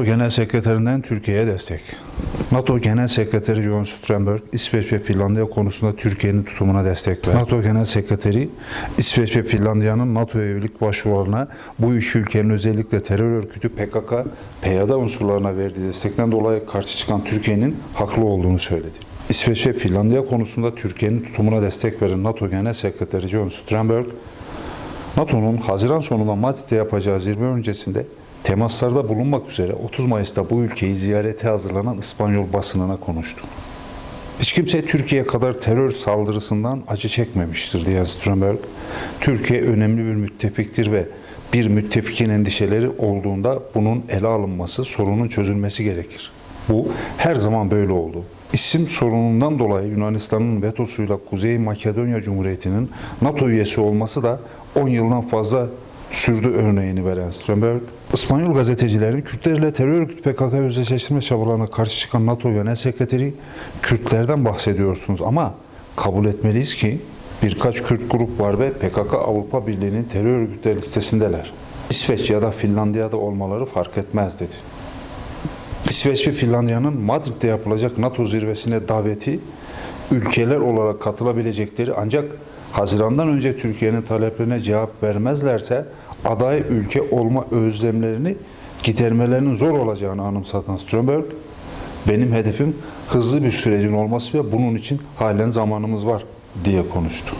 Genel Sekreterinden Türkiye'ye destek. NATO Genel Sekreteri John Stoltenberg, İsveç ve Finlandiya konusunda Türkiye'nin tutumuna destek verdi. NATO Genel Sekreteri, İsveç ve Finlandiya'nın NATO'ya üyelik başvurularına bu üç ülkenin özellikle terör örgütü PKK, PYD unsurlarına verdiği destekten dolayı karşı çıkan Türkiye'nin haklı olduğunu söyledi. İsveç ve Finlandiya konusunda Türkiye'nin tutumuna destek veren NATO Genel Sekreteri John Stoltenberg, NATO'nun Haziran sonunda Madrid'de yapacağı zirve öncesinde temaslarda bulunmak üzere 30 Mayıs'ta bu ülkeyi ziyarete hazırlanan İspanyol basınına konuştu. Hiç kimse Türkiye kadar terör saldırısından acı çekmemiştir diyen Stromberg, Türkiye önemli bir müttefiktir ve bir müttefikin endişeleri olduğunda bunun ele alınması, sorunun çözülmesi gerekir. Bu her zaman böyle oldu. İsim sorunundan dolayı Yunanistan'ın vetosuyla Kuzey Makedonya Cumhuriyeti'nin NATO üyesi olması da 10 yıldan fazla sürdü örneğini veren Stromberg, İspanyol gazetecilerin Kürtlerle terör örgütü PKK özdeşleştirme çabalarına karşı çıkan NATO Genel Sekreteri, Kürtlerden bahsediyorsunuz ama kabul etmeliyiz ki birkaç Kürt grup var ve PKK Avrupa Birliği'nin terör örgütleri listesindeler. İsveç ya da Finlandiya'da olmaları fark etmez dedi. İsveç ve Finlandiya'nın Madrid'de yapılacak NATO zirvesine daveti ülkeler olarak katılabilecekleri ancak Haziran'dan önce Türkiye'nin taleplerine cevap vermezlerse aday ülke olma özlemlerini gidermelerinin zor olacağını anımsatan Strömberg, benim hedefim hızlı bir sürecin olması ve bunun için halen zamanımız var diye konuştu.